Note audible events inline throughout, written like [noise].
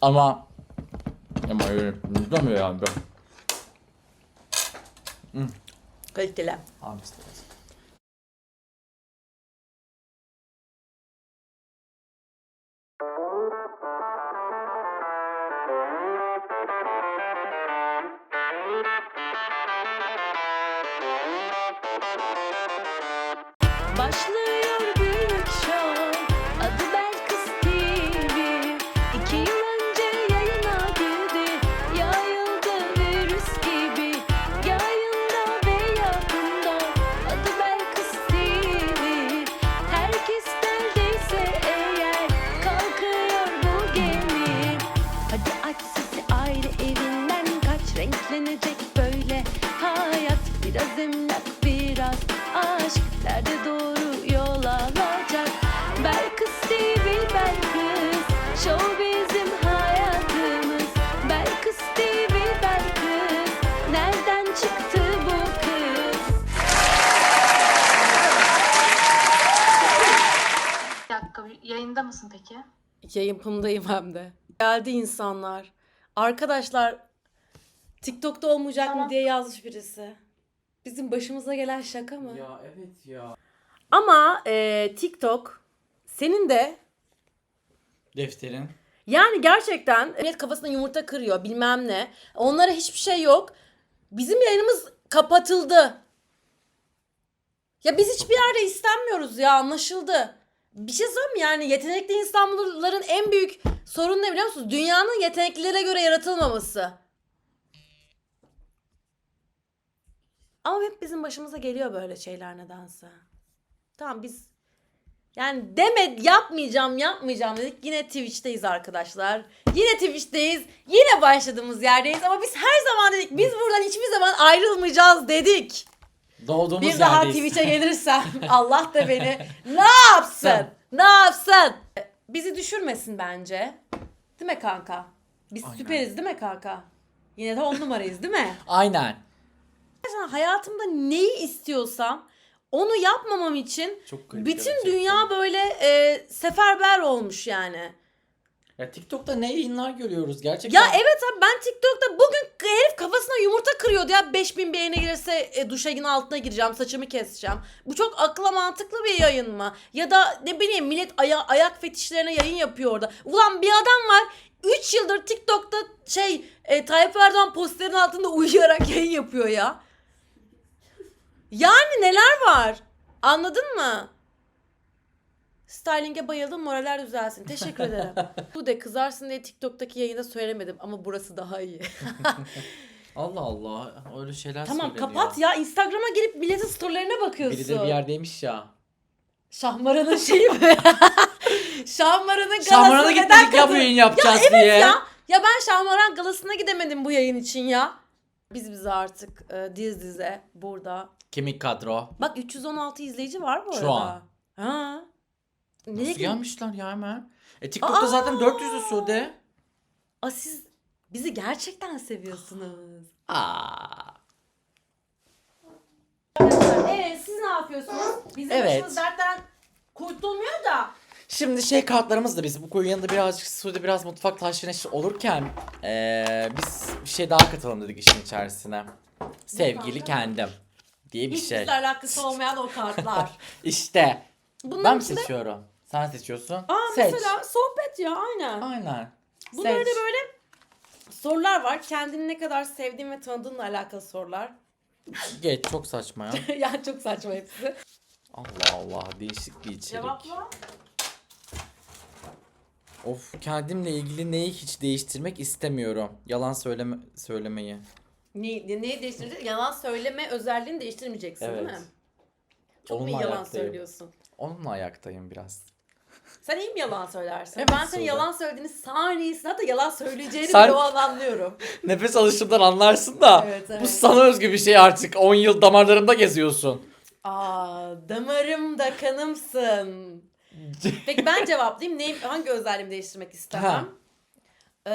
Ama ama öyle demiyor yani. Kaliteli. Abi Nerede doğru yol alacak Belkıs TV Belkıs Show bizim hayatımız Belkıs TV Belkıs Nereden çıktı bu kız Bir dakika yayında mısın peki? Yapımdayım hem de. Geldi insanlar. Arkadaşlar TikTok'ta olmayacak mı diye yazmış birisi. Bizim başımıza gelen şaka mı? Ya evet ya. Ama e, TikTok senin de Defterin. yani gerçekten millet kafasına yumurta kırıyor bilmem ne. Onlara hiçbir şey yok. Bizim yayınımız kapatıldı. Ya biz hiçbir yerde istenmiyoruz ya anlaşıldı. Bir şey söyleyeyim mi? Yani yetenekli insanların en büyük sorunu ne biliyor musunuz? Dünyanın yeteneklilere göre yaratılmaması. Ama hep bizim başımıza geliyor böyle şeyler nedense. Tamam biz yani deme yapmayacağım yapmayacağım dedik. Yine Twitch'teyiz arkadaşlar. Yine Twitch'teyiz. Yine başladığımız yerdeyiz ama biz her zaman dedik biz buradan hiçbir zaman ayrılmayacağız dedik. Doğduğumuz Bir daha yerdeyiz. Twitch'e [laughs] gelirsem Allah da beni ne yapsın? Ne yapsın? Bizi düşürmesin bence. Değil mi kanka? Biz Aynen. süperiz değil mi kanka? Yine de on numarayız değil mi? Aynen. Gerçekten hayatımda neyi istiyorsam onu yapmamam için Çok garip bütün gerçekten. dünya böyle e, seferber olmuş yani. Ya TikTok'ta ne yayınlar görüyoruz gerçekten. Ya evet abi ben TikTok'ta bugün herif kafasına yumurta kırıyordu ya 5000 beğeni gelirse e, duşagin altına gireceğim saçımı keseceğim. Bu çok akla mantıklı bir yayın mı? Ya da ne bileyim millet aya- ayak fetişlerine yayın yapıyor orada. Ulan bir adam var 3 yıldır TikTok'ta şey e, Tayyip Erdoğan posterin altında uyuyarak [laughs] yayın yapıyor ya. Yani neler var? Anladın mı? Styling'e bayıldım moraller düzelsin. Teşekkür ederim. [laughs] Bu de kızarsın diye TikTok'taki yayında söylemedim ama burası daha iyi. [laughs] Allah Allah öyle şeyler tamam söyleniyor. kapat ya. Instagram'a girip milletin storylerine bakıyorsun. Biri de bir yerdeymiş ya. Şahmaran'ın şeyi mi? [laughs] Şahmaran'ın galası Şamran'a neden gitmedik ya bu yayın yapacağız ya, evet diye. Ya. ya ben Şahmaran galasına gidemedim bu yayın için ya. Biz bize artık e, diz dize burada. Kemik kadro. Bak 316 izleyici var bu arada. Şu an. Ha. Nasıl Nereye gelmişler ya hemen? E TikTok'ta Aa! zaten 400'ü Sude. Aa, siz bizi gerçekten seviyorsunuz. Aa. Evet siz ne yapıyorsunuz? Bizim Evet. başımız dertten kurtulmuyor da. Şimdi şey kartlarımız da biz bu koyun yanında birazcık Sude biraz mutfak taşlı neşir olurken eee biz bir şey daha katalım dedik işin içerisine. Sevgili kendim diye bir Hiç şey. bizle alakası olmayan o kartlar. [laughs] İşte Bunların ben mi içinde- seçiyorum? Sen seçiyorsun. Aa Seç. mesela sohbet ya aynen. Aynen. Bunlarda Seç. böyle sorular var. Kendini ne kadar sevdiğin ve tanıdığınla alakalı sorular. Geç çok saçma ya. [laughs] yani çok saçma hepsi. Allah Allah değişik bir içerik. Cevapla. Of kendimle ilgili neyi hiç değiştirmek istemiyorum. Yalan söyleme söylemeyi. Ne, neyi değiştireceksin? Yalan söyleme özelliğini değiştirmeyeceksin değil Evet. mi? Çok mu Onunla yalan ayaktayım. söylüyorsun? Onunla ayaktayım biraz. Sen iyi mi yalan söylersin? [laughs] Evet, ben senin yalan söylediğini saniyesinde hatta yalan söyleyeceğini Sen- bile o an anlıyorum. [laughs] Nefes alışımdan anlarsın da Evet, evet. bu sana özgü bir şey artık. 10 yıl damarlarında geziyorsun. Aa damarımda kanımsın. [laughs] Peki ben cevaplayayım. Neyim, hangi özelliğimi değiştirmek istemem? Ee,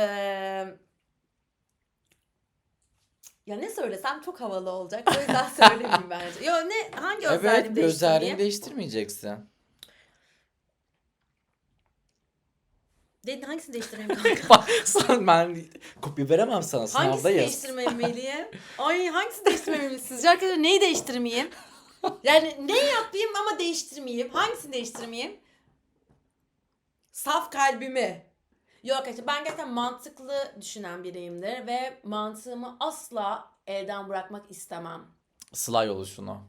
ya ne söylesem çok havalı olacak. O yüzden [laughs] söylemeyeyim bence. Yo ne hangi özelliğimi evet özelliğini değiştirmeyeyim? değiştirmeyeceksin. De, hangisini değiştireyim [laughs] kanka? Sana ben kopya veremem sana hangisini sınavdayız. değiştirmemeliyim? Ay hangisini değiştirmemeliyim? Sizce arkadaşlar neyi değiştirmeyeyim? Yani ne yapayım ama değiştirmeyeyim? Hangisini değiştirmeyeyim? Saf kalbimi. Yok arkadaşlar ben gerçekten mantıklı düşünen biriyimdir ve mantığımı asla elden bırakmak istemem. Slay oluşunu.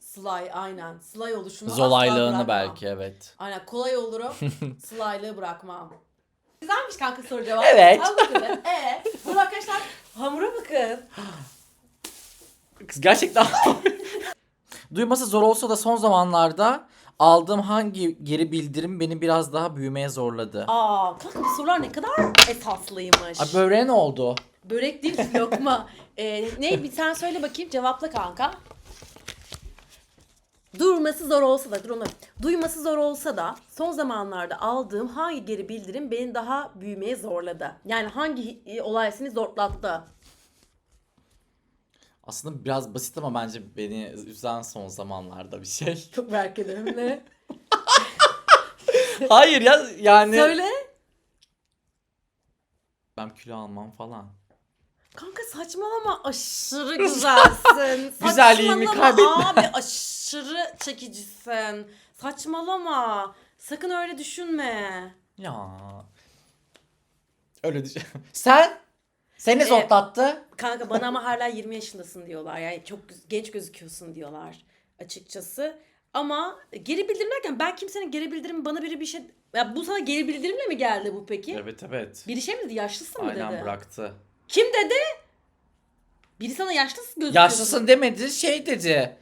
Slay aynen. Slay oluşumu asla Zolaylığını bırakmam. belki evet. Aynen kolay olurum. [laughs] Slaylığı bırakmam. Güzelmiş kanka soru cevap. Evet. Bakalım. [laughs] Ee, dur arkadaşlar hamura bakın. Kız gerçekten [laughs] Duyması zor olsa da son zamanlarda aldığım hangi geri bildirim beni biraz daha büyümeye zorladı. Aa kanka bu sorular ne kadar esaslıymış. Ay böreğe ne oldu? Börek değil [laughs] lokma. Ee, ne bir sen söyle bakayım cevapla kanka. Durması zor olsa da, dur onu- duyması zor olsa da son zamanlarda aldığım hangi geri bildirim beni daha büyümeye zorladı? Yani hangi e, olay seni zorlattı? Aslında biraz basit ama bence beni üzen son zamanlarda bir şey. [laughs] Çok merak ediyorum ne? [laughs] Hayır ya yani Söyle. ben kilo almam falan. Kanka saçmalama aşırı güzelsin. [laughs] Güzelliğimi kaybetme. Abi aşırı çekicisin. Saçmalama. Sakın öyle düşünme. Ya. Öyle düşün. Sen? Seni Ee, zorlattı. Kanka bana ama hala 20 yaşındasın diyorlar. Yani çok genç gözüküyorsun diyorlar açıkçası. Ama geri bildirim derken ben kimsenin geri bildirimi bana biri bir şey... Ya bu sana geri bildirimle mi geldi bu peki? Evet evet. Biri şey mi dedi? Yaşlısın mı Aynen dedi? bıraktı. Kim dedi? Biri sana yaşlısın gözüküyorsun. Yaşlısın demedi şey dedi.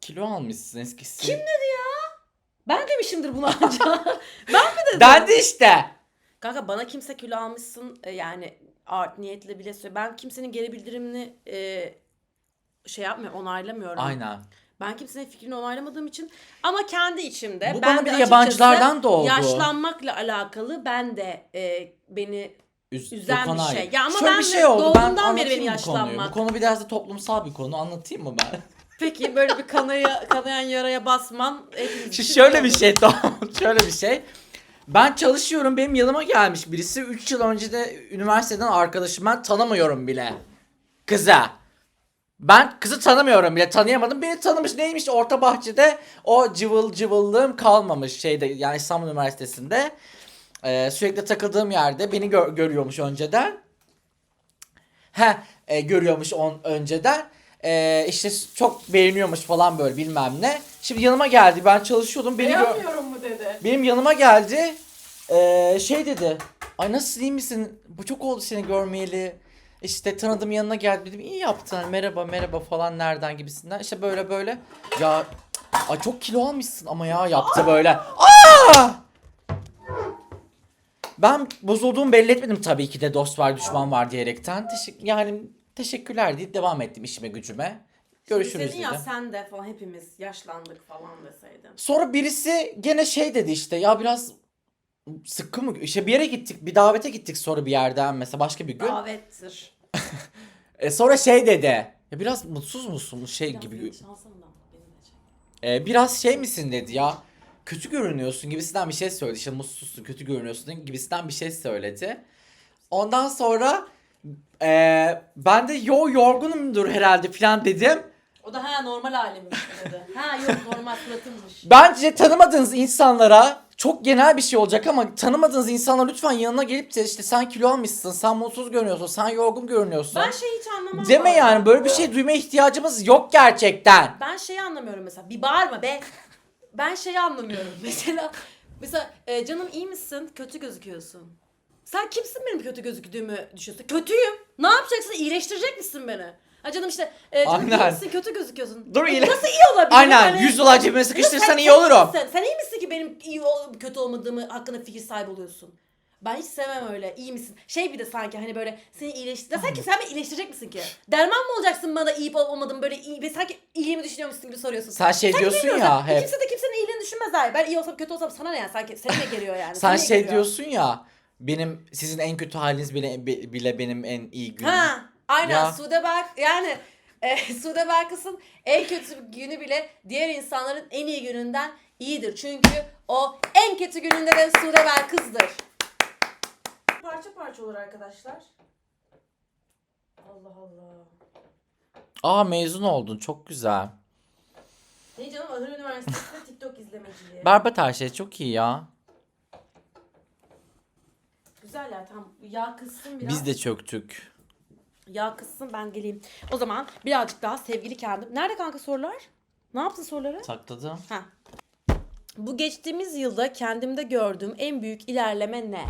Kilo almışsın eskisi. Kim dedi ya? Ben demişimdir bunu anca. [laughs] ben mi dedim? Ben de işte. Kanka bana kimse kilo almışsın e, yani art niyetle bile söyle. Ben kimsenin geri bildirimini e, şey yapmıyorum, onaylamıyorum. Aynen. Ben kimsenin fikrini onaylamadığım için ama kendi içimde Bu ben bana de bir de yabancılardan da oldu. Yaşlanmakla alakalı ben de e, beni Üz, Üzen bir şey. Ya ama Şöyle ben bir şey oldu. Ben doğduğumdan beri anlatayım beni bu konuyu. yaşlanmak. Bu konu biraz da toplumsal bir konu. Anlatayım mı ben? [laughs] peki böyle bir kanaya, kanayan yaraya basman hepimiz için şöyle iyi bir olur. şey [laughs] tamam. şöyle bir şey. Ben çalışıyorum. Benim yanıma gelmiş birisi. 3 yıl önce de üniversiteden arkadaşım. Ben tanımıyorum bile. Kıza. Ben kızı tanımıyorum bile. Tanıyamadım. Beni tanımış. Neymiş orta bahçede o cıvıl cıvıllığım kalmamış şeyde yani İstanbul Üniversitesi'nde. Ee, sürekli takıldığım yerde beni gö- görüyormuş önceden. He e, görüyormuş on önceden. E, işte çok beğeniyormuş falan böyle bilmem ne. Şimdi yanıma geldi. Ben çalışıyordum. Beni gö- Beğenmiyorum mu dedi. benim yanıma geldi. Ee, şey dedi. Ay nasıl iyi misin? Bu çok oldu seni görmeyeli. İşte tanıdım yanına geldi dedim iyi yaptın hani merhaba merhaba falan nereden gibisinden işte böyle böyle ya ay çok kilo almışsın ama ya yaptı böyle Aa! Ben bozulduğumu belli etmedim tabii ki de dost var düşman var diyerekten Teşekkür yani teşekkürler deyip devam ettim işime gücüme görüşürüz Dedin ya dedim. sen de falan hepimiz yaşlandık falan deseydin. Sonra birisi gene şey dedi işte ya biraz sıkı mı? İşte bir yere gittik bir davete gittik sonra bir yerden mesela başka bir gün. Davettir. [laughs] E, sonra şey dedi. Ya biraz mutsuz musun şey Biraz gibi. E, biraz şey misin dedi ya. Kötü görünüyorsun gibisinden bir şey söyledi. İşte mutsuzsun kötü görünüyorsun gibisinden bir şey söyledi. Ondan sonra e, ben de yo yorgunumdur herhalde falan dedim. O da ha normal halimmiş dedi. ha yok normal suratımmış. [laughs] Bence tanımadığınız insanlara çok genel bir şey olacak ama tanımadığınız insanlar lütfen yanına gelip de işte sen kilo almışsın, sen mutsuz görünüyorsun, sen yorgun görünüyorsun. Ben şeyi hiç anlamam. Deme arada. yani böyle bir şey duymaya ihtiyacımız yok gerçekten. Ben şeyi anlamıyorum mesela. Bir bağırma be. Ben şeyi anlamıyorum. [laughs] Mesela mesela e, canım iyi misin? Kötü gözüküyorsun. Sen kimsin benim kötü gözüktüğümü düşünüyorsun? Kötüyüm. Ne yapacaksın? İyileştirecek misin beni? Ha canım işte e, canım iyi Aynen. misin? Kötü gözüküyorsun. Dur, E, Nasıl iyi olabilirim? Aynen Hani- 100 dolar cebime sıkıştırsan sen- iyi sen olurum. misin? Sen iyi misin ki benim iyi ol- kötü olmadığımı hakkında fikir sahibi oluyorsun? Ben hiç sevmem öyle. İyi misin? Şey bir de sanki hani böyle seni iyileştir. Sen ki sen beni iyileştirecek misin ki? Derman mı olacaksın bana iyi olup olmadığımı böyle iyi ve sanki iyiliğimi düşünüyormuşsun gibi soruyorsun. Sen şey diyorsun bilmiyorum ya sen. hep. Kimse de kimsenin iyiliğini düşünmez abi. Ben iyi olsam kötü olsam sana ne yani? Sanki seni ne geliyor yani? Sen Seni ne şey geliyor? diyorsun ya benim sizin en kötü haliniz bile bile benim en iyi günüm. Ha, aynen Ya. Sude Berk yani e, [laughs] Sude Berkas'ın en kötü günü bile diğer insanların en iyi gününden iyidir. Çünkü O en kötü gününde de Sude Bel kızdır. Parça parça olur arkadaşlar. Allah Allah. Aa mezun oldun çok güzel. Ne canım Ahır Üniversitesi'nde TikTok izlemeciliği. Berbat her şey çok iyi ya. Güzel ya tam yağ kızsın biraz. Biz de çöktük. Yağ kızsın ben geleyim. O zaman birazcık daha sevgili kendim. Nerede kanka sorular? Ne yaptın soruları? Sakladım. Ha. Bu geçtiğimiz yılda kendimde gördüğüm en büyük ilerleme ne?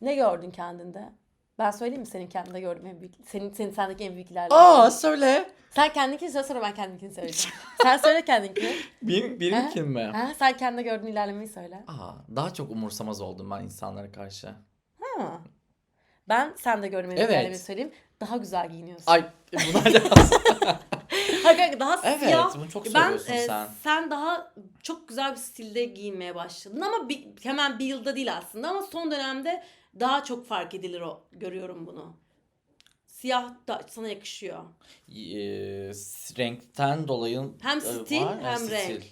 Ne gördün kendinde? Ben söyleyeyim mi senin kendinde gördüğüm en büyük, senin, senin sendeki en büyük ilerleme? Aa söyle. Sen kendinkini söyle sonra ben kendimkini söyleyeceğim. [laughs] Sen söyle kendinkini. Benim, benimkin mi? Ha, sen kendinde gördüğün ilerlemeyi söyle. Aa, daha çok umursamaz oldum ben insanlara karşı. Ha. Ben sende gördüğüm en büyük Evet. ilerlemeyi söyleyeyim. Daha güzel giyiniyorsun. Ay da [laughs] Hayır kanka daha Evet, siyah. bunu çok ben, e, sen. Sen daha çok güzel bir stilde giyinmeye başladın ama bir, hemen bir yılda değil aslında ama son dönemde daha çok fark edilir o görüyorum bunu. Siyah da sana yakışıyor. Ee, renkten dolayı Hem e, stil, var, hem stil. renk.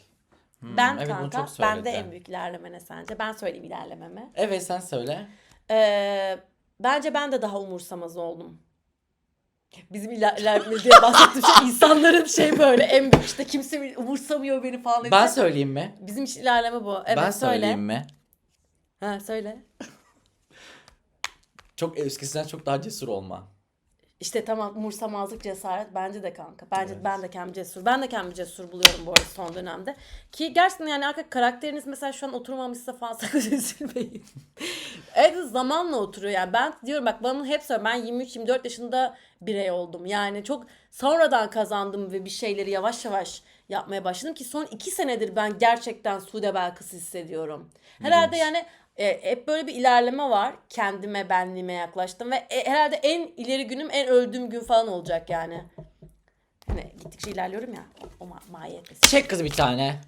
Hmm, ben evet, kanka çok ben de söyledi. en büyük ilerleme ne sence? Ben söyleyeyim ilerlememi. Evet sen söyle. Ee, bence ben de daha umursamaz oldum. Bizim iler- ilerleme diye bahsettiğim şey insanların şey böyle en büyük işte kimse umursamıyor beni falan. Ben dedi. söyleyeyim mi? Bizim için ilerleme bu. Evet ben söyle. söyleyeyim mi? Ha söyle. Çok eskisinden çok daha cesur olma. İşte tamam umursamazlık cesaret bence de kanka. Bence Evet. ben de kendimi cesur. Ben de kendimi cesur buluyorum bu arada son dönemde. Ki gerçekten yani arka karakteriniz mesela şu an oturmamışsa falan [laughs] sakın üzülmeyin. evet zamanla oturuyor yani. Ben diyorum bak bana hep söylüyorum ben 23-24 yaşında birey oldum. Yani çok sonradan kazandım ve bir şeyleri yavaş yavaş yapmaya başladım ki son iki senedir ben gerçekten Sude Belkıs'ı hissediyorum. Herhalde yani e, hep böyle bir ilerleme var. Kendime, benliğime yaklaştım ve e, herhalde en ileri günüm en öldüğüm gün falan olacak yani. Hani gittikçe ilerliyorum ya. O ma- mahiyette. Çek kız bir tane.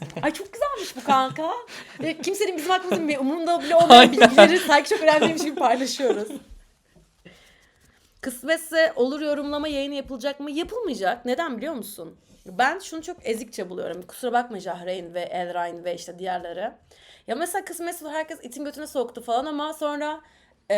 Bakalım. Ay çok güzelmiş bu kanka. [laughs] E, kimsenin bizim bir umurunda bile olmayan bilgileri sanki çok önemliymiş gibi paylaşıyoruz. [laughs] Kısmetse olur yorumlama yayını yapılacak mı? Yapılmayacak. Neden biliyor musun? Ben şunu çok ezikçe buluyorum. Kusura bakma Jahreyn ve Elrain ve işte diğerleri. Ya mesela kısmetse olur herkes itin götüne soktu falan ama sonra e,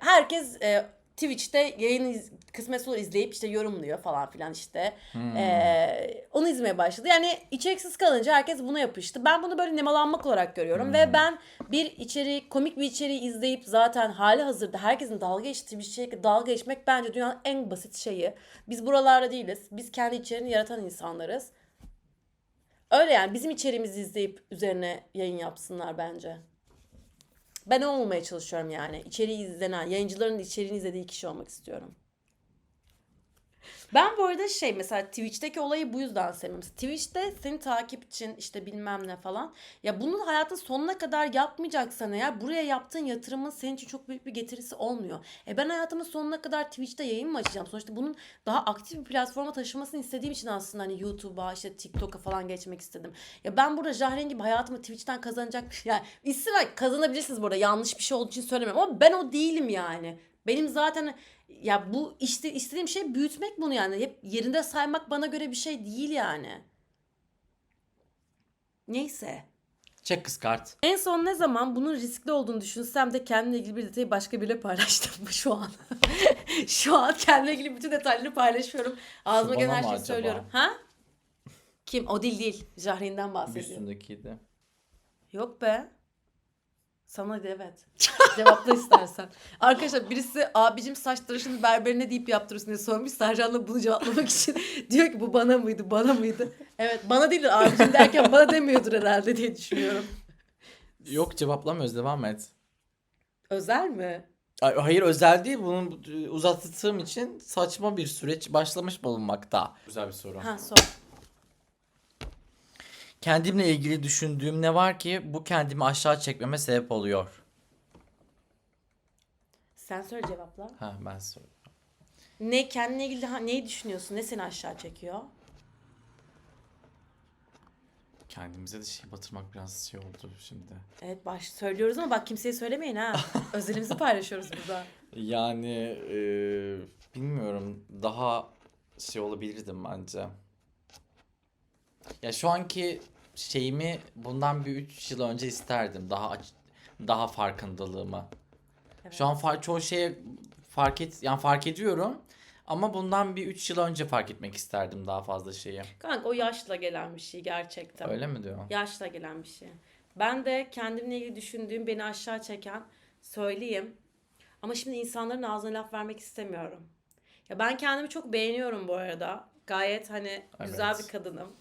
herkes e, Twitch'te yayını iz, kısmetse olur izleyip işte yorumluyor falan filan işte. E, onu izlemeye başladı. Yani içeriksiz kalınca herkes buna yapıştı. Ben bunu böyle nemalanmak olarak görüyorum ve ben bir içeri komik bir içeriği izleyip zaten hali hazırda herkesin dalga geçtiği bir şekilde dalga geçmek bence dünyanın en basit şeyi. Biz buralarda değiliz. Biz kendi içeriğini yaratan insanlarız. Öyle yani bizim içeriğimizi izleyip üzerine yayın yapsınlar bence. Ben o olmaya çalışıyorum yani. İçeriği izlenen, yayıncıların içeriğini izlediği kişi olmak istiyorum. Ben bu arada şey mesela Twitch'teki olayı bu yüzden. Mesela Twitch'te senin takipçin işte bilmem ne falan. Ya bunu hayatın sonuna kadar yapmayacaksan eğer buraya yaptığın yatırımın senin için çok büyük bir getirisi olmuyor. E ben hayatımın sonuna kadar Twitch'te yayın mı açacağım? Sonuçta bunun daha aktif bir platforma taşımasını istediğim için aslında hani YouTube'a işte TikTok'a falan geçmek istedim. Ya ben burada Jahreyn gibi hayatımı Twitch'ten kazanacak [laughs] yani ver- kazanabilirsiniz burada yanlış bir şey olduğu için söylemiyorum ama ben o değilim yani. Benim zaten ya bu işte istediğim şey büyütmek bunu yani. Hep yerinde saymak bana göre bir şey değil yani. Neyse. Çek kız kart. En son ne zaman bunun riskli olduğunu düşünsem de kendimle ilgili bir detayı başka biriyle paylaştım mı [laughs] şu an? [laughs] şu an kendimle ilgili bütün detayları paylaşıyorum. Ağzıma gelen her şeyi acaba? söylüyorum. Ha? Kim? O değil değil. Jahreyn'den bahsediyorum. Üstündekiydi. Yok be. Sana de evet. [laughs] Cevapla istersen. Arkadaşlar birisi abicim saç tıraşını berberine deyip yaptırırsın diye sormuş. Sercan da bunu cevaplamak için [laughs] diyor ki bu bana mıydı bana mıydı? Evet bana değildir abicim derken bana demiyordur herhalde diye düşünüyorum. Yok cevaplamıyoruz devam et. Özel mi? Ay, Hayır özel değil bunun e, uzattığım için saçma bir süreç başlamış bulunmakta. Güzel bir soru. Ha sor. Kendimle ilgili düşündüğüm ne var ki bu kendimi aşağı çekmeme sebep oluyor? Sen söyle cevapla. Ha ben soruyorum. Ne kendine ilgili ha- neyi düşünüyorsun? Ne seni aşağı çekiyor? Kendimize de şey batırmak biraz şey oldu şimdi. Evet baş söylüyoruz ama bak kimseye söylemeyin ha. [laughs] Özelimizi paylaşıyoruz burada. Yani e, bilmiyorum daha şey olabilirdim bence. Ya şu anki şeyimi bundan bir 3 yıl önce isterdim. Daha aç, daha farkındalığımı. Şu an far, çoğu şeye fark et yani fark ediyorum. Ama bundan bir 3 yıl önce fark etmek isterdim daha fazla şeyi. Kanka o yaşla gelen bir şey gerçekten. Öyle mi diyor? Yaşla gelen bir şey. Ben de kendimle ilgili düşündüğüm beni aşağı çeken söyleyeyim. Ama şimdi insanların ağzına laf vermek istemiyorum. Ya ben kendimi çok beğeniyorum bu arada. Gayet hani güzel Evet. bir kadınım.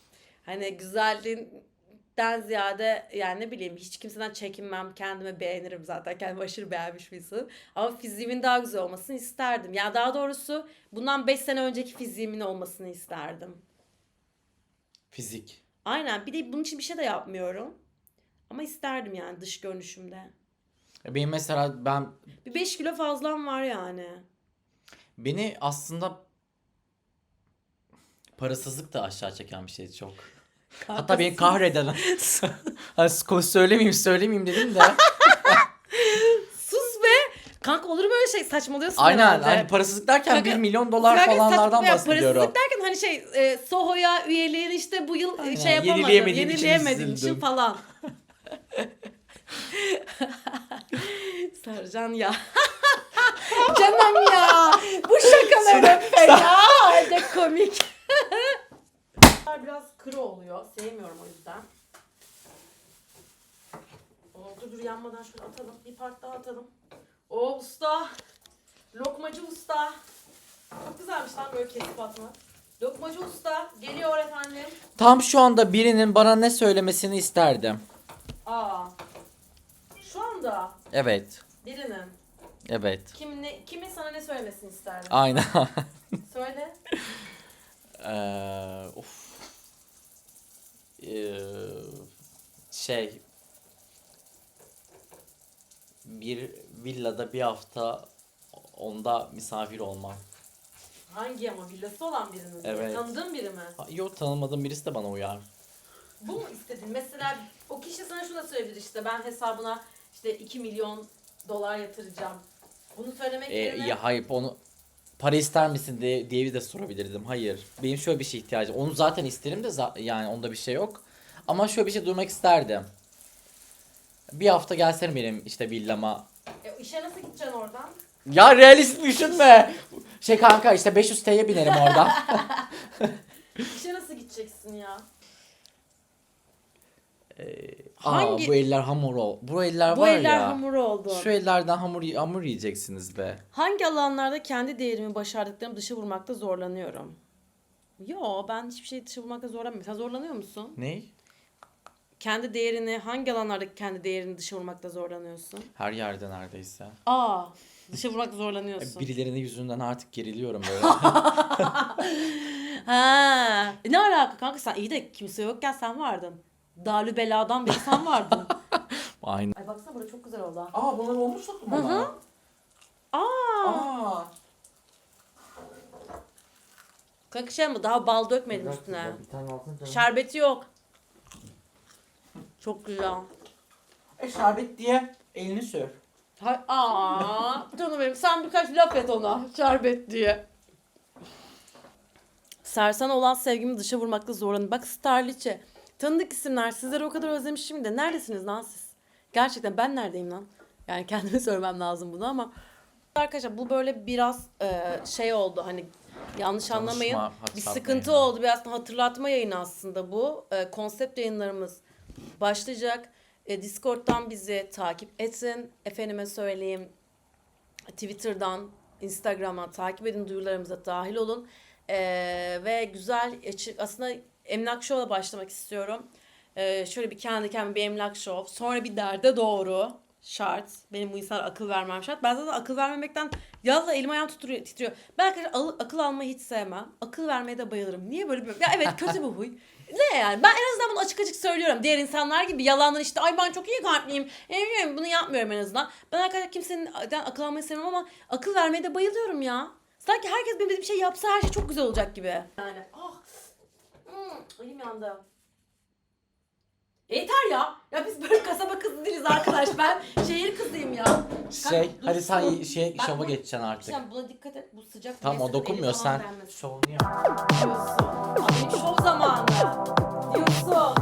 Hani güzelliğinden ziyade yani ne bileyim hiç kimseden çekinmem. Kendimi beğenirim zaten. Kendimi aşırı beğenmiş bir insanım. Ama fiziğimin daha güzel olmasını isterdim. Ya daha doğrusu bundan 5 sene önceki fiziğimin olmasını isterdim. Fizik. Aynen. Bir de bunun için bir şey de yapmıyorum. Ama isterdim yani dış görünüşümde. Benim mesela ben Bir 5 kilo fazlam var yani. beni aslında parasızlık da aşağı çeken bir şey çok. Hatta beni kahreden. [laughs] Hani söylemeyeyim söylemeyeyim dedim de. Sus be! Kanka olur mu öyle şey? Saçmalıyorsun Aynen. herhalde. Hani parasızlık derken Kanka- 1 milyon dolar falanlardan saçma- ya bahsediyorum. Parasızlık derken hani şey e, Soho'ya üyeliğini işte bu yıl e, şey yapamadım. yenileyemediğim için Yenileyemediğim için üzüldüm. falan. [laughs] Sercan ya. [laughs] Canım ya. Bu şakalarım fena halde komik. Biraz kuru oluyor. Sevmiyorum o yüzden. Oo, dur dur yanmadan şöyle atalım. Bir part daha atalım. O usta. Lokmacı usta. Çok güzelmiş lan böyle kesip atmak. Lokmacı usta geliyor efendim. Tam şu anda birinin bana ne söylemesini isterdim. Aa. Şu anda Evet. birinin Evet. kim ne, kimin sana ne söylemesini isterdin? Aynen. [laughs] Söyle. Eee of. Eee, şey bir villada bir hafta onda misafir olmam. Hangi ama villası olan birinin mi? Evet. Tanıdığın biri mi? Ha, Yok tanımadığım birisi de bana uyar. Bu mu istedin? Mesela o kişi sana şunu da söyleyebilir işte ben hesabına işte 2 milyon dolar yatıracağım. Bunu söylemek Ee, yerine ya hayır onu para ister misin diye, diye bir de sorabilirdim. Hayır. Benim şöyle bir şey ihtiyacım. Onu zaten isterim de za- yani onda bir şey yok. Ama şöyle bir şey duymak isterdim. Bir hafta gelsene benim işte villama. e, işe nasıl gideceksin oradan? Ya realist düşünme. Şey kanka işte 500 T'ye binerim orada. [laughs] [laughs] İşe nasıl gideceksin ya? Aa, Hangi- bu eller hamur ol. Bu eller Bu var eller ya. hamur oldu. Şu ellerden hamur hamur yiyeceksiniz be. Hangi alanlarda kendi değerimi başardıklarımı dışa vurmakta zorlanıyorum? Yo ben hiçbir şey dışa vurmakta zorlanmıyorum. Sen zorlanıyor musun? Ne? Kendi değerini hangi alanlarda kendi değerini dışa vurmakta zorlanıyorsun? Her yerde neredeyse. Aa dışa vurmakta zorlanıyorsun. Birilerinin yüzünden artık geriliyorum böyle. [laughs] Ha, ne alaka kanka sen iyi de kimse yokken sen vardın. Dalü beladan beri sen vardın. [laughs] Aynen. Ay baksana burada çok güzel oldu. ha. Aa bunlar olmuş mu Hı hı. Aa. Aa. Kanka şey mi daha bal dökmedim üstüne. Bir tane altın Şerbeti yok. Çok güzel. E şerbet diye elini sür. Hay aa canım benim sen birkaç laf et ona şerbet diye. Sersan olan sevgimi dışa vurmakta zorlanıyorum. Bak Starliçe. Tanıdık isimler. Sizleri o kadar özlemişim de. Neredesiniz lan siz? Gerçekten ben neredeyim lan? Yani [laughs] kendime söylemem lazım bunu ama. Arkadaşlar bu böyle biraz e, şey oldu hani yanlış anlamayın. Tanışma, Bir hatırlatma sıkıntı yayını. oldu. Bir aslında hatırlatma yayını aslında bu. E, konsept yayınlarımız başlayacak. E, Discord'dan bizi takip etsin. Efendime söyleyeyim Twitter'dan, Instagram'dan takip edin. Duyurularımıza dahil olun. E, ve güzel açık aslında emlak show'la başlamak istiyorum. E, şöyle bir kendi kendime bir emlak show. Sonra bir derde doğru. Şart. Benim bu insana akıl vermem şart. Ben zaten akıl vermemekten yazla elim ayağım titriyor. titriyor. Ben arkadaşlar al- akıl almayı hiç sevmem. Akıl vermeye de bayılırım. Niye böyle bir... Ya evet kötü bir huy. [laughs] Ne yani? Ben en azından bunu açık açık söylüyorum. Diğer insanlar gibi yalandan işte ay ben çok iyi kalpliyim. Eminim bunu yapmıyorum en azından. Ben arkadaşlar kimsenin akıl almayı sevmem ama akıl vermeye de bayılıyorum ya. Sanki herkes benim dediğim şey yapsa her şey çok güzel olacak gibi. Yani. Hmm, elim yandı. Yeter ya. Ya biz böyle kasaba kızı değiliz arkadaş. Ben şehir kızıyım ya. Şey dur, hadi sen şey Ben şova bu- geçeceksin artık. Sen buna dikkat et. Bu sıcak. Tamam o dokunmuyor falan sen değmesin. şovunu yap. Diyorsun. Benim şov zamanı. Diyorsun.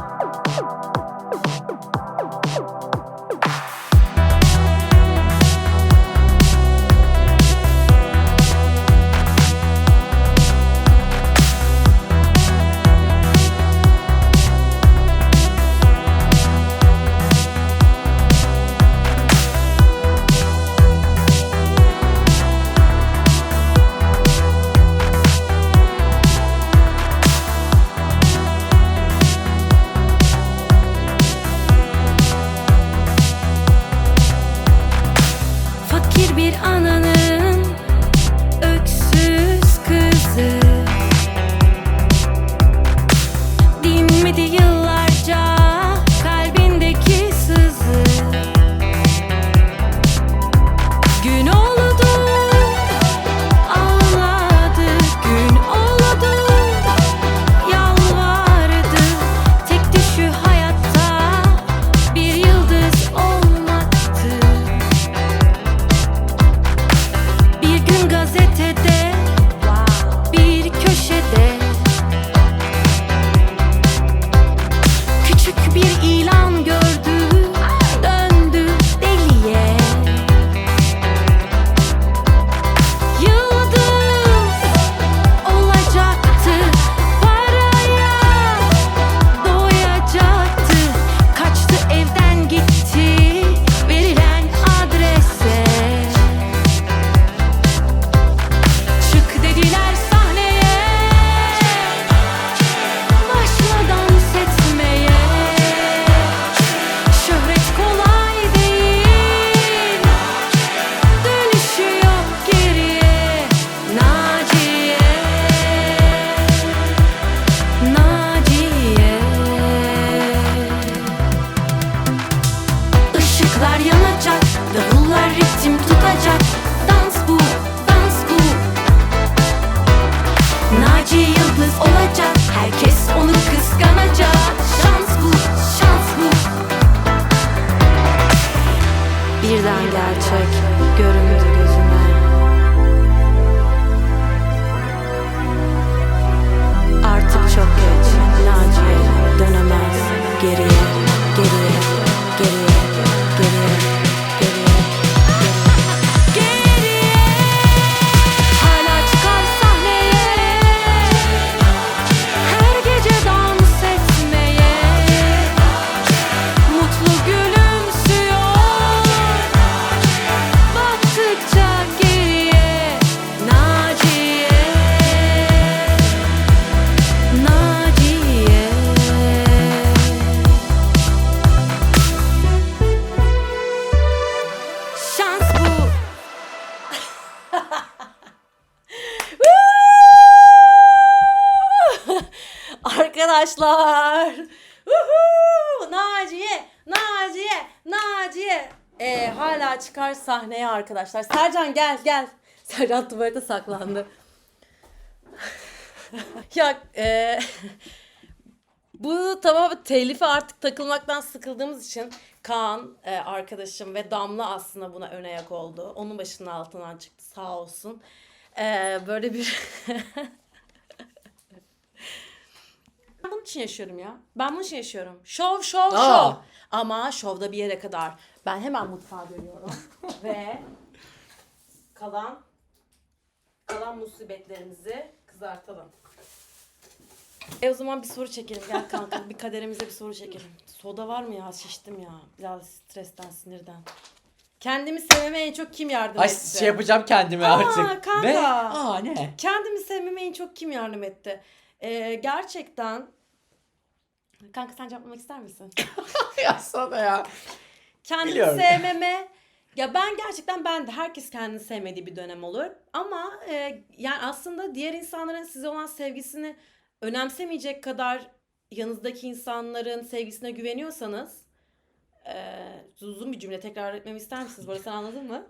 Naci Yıldız olacak. Herkes onu kıskanacak. Şans bu, şans bu. Birden gerçek Arkadaşlar. Woohoo! Naciye, Naciye, Naciye. Ee, hala çıkar sahneye arkadaşlar. Sercan gel gel. [laughs] Sercan tuvalete saklandı. [laughs] ya e, bu tamam telife artık takılmaktan sıkıldığımız için Kaan e, arkadaşım ve Damla aslında buna ön ayak oldu. Onun başının altından çıktı sağ olsun. E, böyle bir [laughs] Ben bunun için yaşıyorum ya. Ben bunun için yaşıyorum. Şov, şov, Aa. şov. Ama şovda bir yere kadar. Ben hemen mutfağa dönüyorum. [laughs] Ve kalan kalan musibetlerimizi kızartalım. E o zaman bir soru çekelim. Gel kanka bir kaderimize bir soru çekelim. Soda var mı ya? Şiştim ya. Biraz stresten, sinirden. Kendimi sevmeme en çok kim yardım Ay etti? şey yapacağım kendime Aa, artık. kanka. Ne? Aa ne? Kendimi sevmeme en çok kim yardım etti? Ee, gerçekten... Kanka sen cevaplamak ister misin? [laughs] ya sana ya. Kendimi Biliyorum. sevmeme... Ya ben gerçekten ben de herkes kendini sevmediği bir dönem olur. Ama e, yani aslında diğer insanların size olan sevgisini önemsemeyecek kadar yanınızdaki insanların sevgisine güveniyorsanız e, uzun bir cümle tekrar etmemi ister misiniz? Böyle sen anladın mı?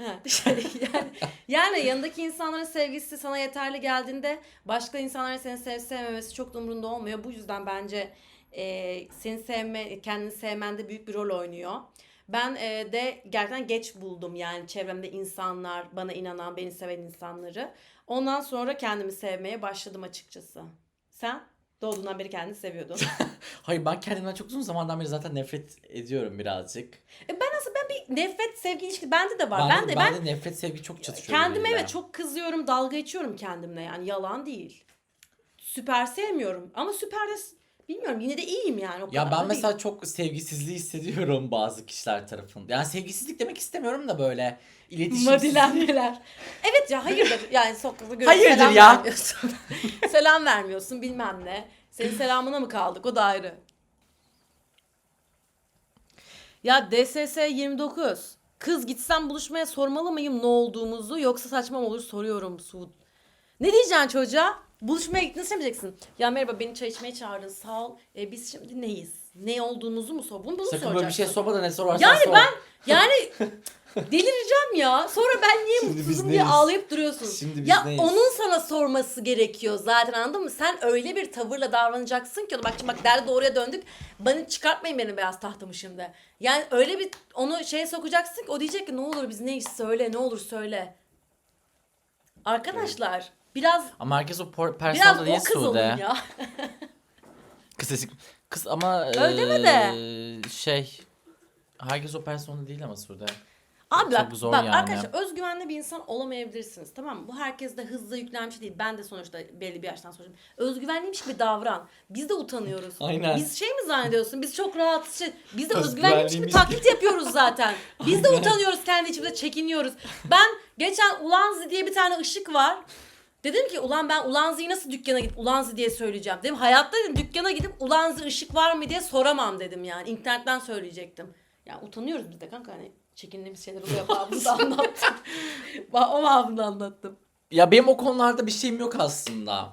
[laughs] Şey, yani, yani yanındaki insanların sevgisi sana yeterli geldiğinde başka insanların seni sevip sevmemesi çok da umurunda olmuyor. Bu yüzden bence e, seni sevme, kendini sevmende büyük bir rol oynuyor. Ben e, de gerçekten geç buldum yani çevremde insanlar, bana inanan, beni seven insanları. Ondan sonra kendimi sevmeye başladım açıkçası. Sen? Doğduğundan beri kendini seviyordun. [laughs] Hayır ben kendimden çok uzun zamandan beri zaten nefret ediyorum birazcık. e ben aslında ben bir nefret sevgi ilişkisi bende de var. Ben, Ben, de ben, de nefret sevgi çok çatışıyor. kendime evet çok kızıyorum, dalga geçiyorum kendimle yani yalan değil. Süper sevmiyorum ama süper de bilmiyorum yine de iyiyim yani o Ya kadar ben da mesela değil. çok sevgisizliği hissediyorum bazı kişiler tarafından. Yani sevgisizlik demek istemiyorum da böyle iletişimsiz. Madilenmeler. Evet ya hayırdır yani sokakta görüp Hayırdır selam ya. vermiyorsun. [laughs] selam vermiyorsun bilmem ne. Senin selamına mı kaldık o da ayrı. Ya DSS 29. Kız gitsem buluşmaya sormalı mıyım ne olduğumuzu yoksa saçma mı olur soruyorum Suud. Ne diyeceksin çocuğa? Buluşmaya gittin sen diyeceksin. Ya merhaba beni çay içmeye çağırdın sağ ol. E, biz şimdi neyiz? Ne olduğumuzu mu sor? Bunu, bunu Sakın böyle bir şey soracaksın. sorma da ne sorarsan Yani sor. ben yani [laughs] delireceğim ya. Sonra ben niye Şimdi biz mutsuzum diye neyiz? ağlayıp duruyorsun. Şimdi biz ya neyiz? onun sana sorması gerekiyor zaten anladın mı? Sen öyle bir tavırla davranacaksın ki bak şimdi bak derdi doğruya döndük. Bana çıkartmayın benim beyaz tahtımı şimdi. Yani öyle bir onu şeye sokacaksın ki o diyecek ki ne olur biz neyiz söyle ne olur söyle. Arkadaşlar biraz Ama herkes o por- biraz persona değil o kız olun Sude. ya. [laughs] Kız sesi- Kız ama Öyle deme de. eee, şey herkes o persona değil ama Sude. Abi bak, Çok zor bak yani. arkadaşlar özgüvenli bir insan olamayabilirsiniz tamam mı? Bu herkes de hızlı yüklenmiş değil. Ben de sonuçta belli bir yaştan sonra. Özgüvenliymiş gibi davran. Biz de utanıyoruz. [laughs] Aynen. Biz şey mi zannediyorsun? Biz çok rahatız. Şey, biz de Özgüvenliymiş gibi. taklit yapıyoruz zaten. Biz de utanıyoruz kendi içimizde çekiniyoruz. Ben geçen Ulanzi diye bir tane ışık var. Dedim ki ulan ben Ulanzi'yi nasıl dükkana gidip Ulanzi diye söyleyeceğim. Dedim hayatta dedim dükkana gidip Ulanzi ışık var mı diye soramam dedim yani. İnternetten söyleyecektim. Ya utanıyoruz biz de kanka hani çekindiğimiz şeyler oluyor. Babamı da anlattım. O [laughs] babamı da anlattım. Ya benim o konularda bir şeyim yok aslında.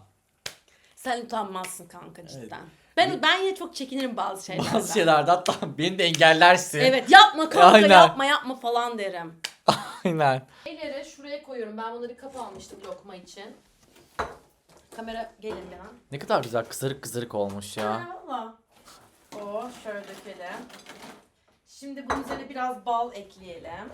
Sen utanmazsın kanka cidden. Ben ben yine çok çekinirim bazı şeylerden. Bazı şeylerde hatta beni de engellersin. Evet yapma kanka Aynen. yapma yapma falan derim. [laughs] Aynen. Şeyleri şuraya koyuyorum. Ben bunları kap almıştım lokma için. Kamera gelin bana. Ne kadar güzel kızarık kızarık olmuş ya. Ha, valla. O şöyle dökelim. Şimdi bunun üzerine biraz bal ekleyelim.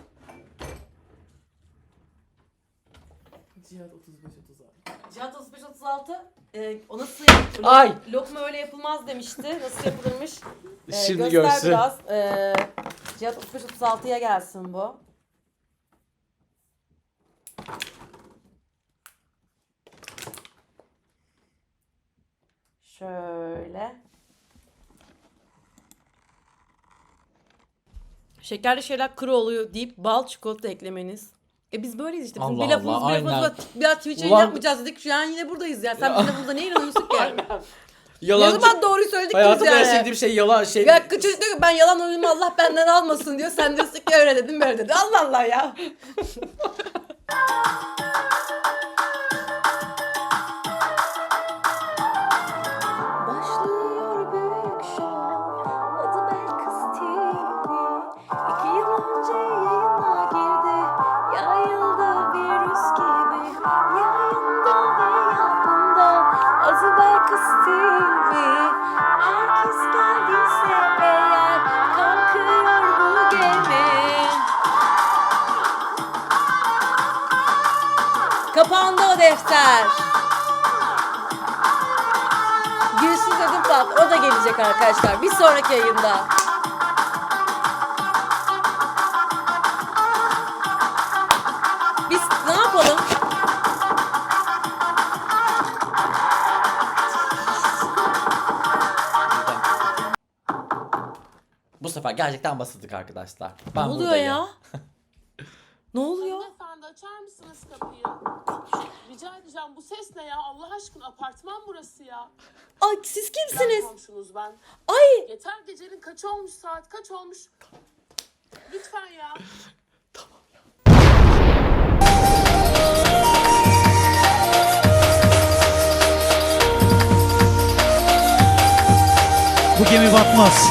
Cihat 35 36. Cihat 35 36 e, o nasıl Ay! lokma öyle yapılmaz demişti. Nasıl yapılırmış? [laughs] E, Şimdi göster görsün. biraz. E, Cihat 35 36'ya gelsin bu. Şöyle. Şekerli şeyler kuru oluyor deyip bal çikolata eklemeniz. E biz böyleyiz işte. Bizim Allah bir lafımız Allah, bir lafımız aynen. var. Biraz Twitch yayın Ulan- yapmayacağız dedik. Şu an yine buradayız ya. Sen bize burada [laughs] ne inanıyorsun ki? ne Yalan. zaman doğruyu söyledik ki biz Hayatımda yani. en sevdiğim şey yalan şey. Ya çocuk diyor ki ben yalan oyunumu Allah benden almasın diyor. Sen diyorsun ki öyle dedim böyle dedi. Allah Allah ya. [laughs] Thank [laughs] you. Kapandı o defter. Gülsüz ödüm pat. O da gelecek arkadaşlar. Bir sonraki yayında. Biz ne yapalım? Bu sefer gerçekten basıldık arkadaşlar. Ben ne oluyor buradayım. ya? ne oluyor? Hanımefendi açar mısınız kapıyı? Rica edeceğim bu ses ne ya? Allah aşkına apartman burası ya. Ay siz Ben kimsiniz? komşunuz ben. Ay Yeter gecenin kaç olmuş saat kaç olmuş? Lütfen ya. Bu gemi batmaz.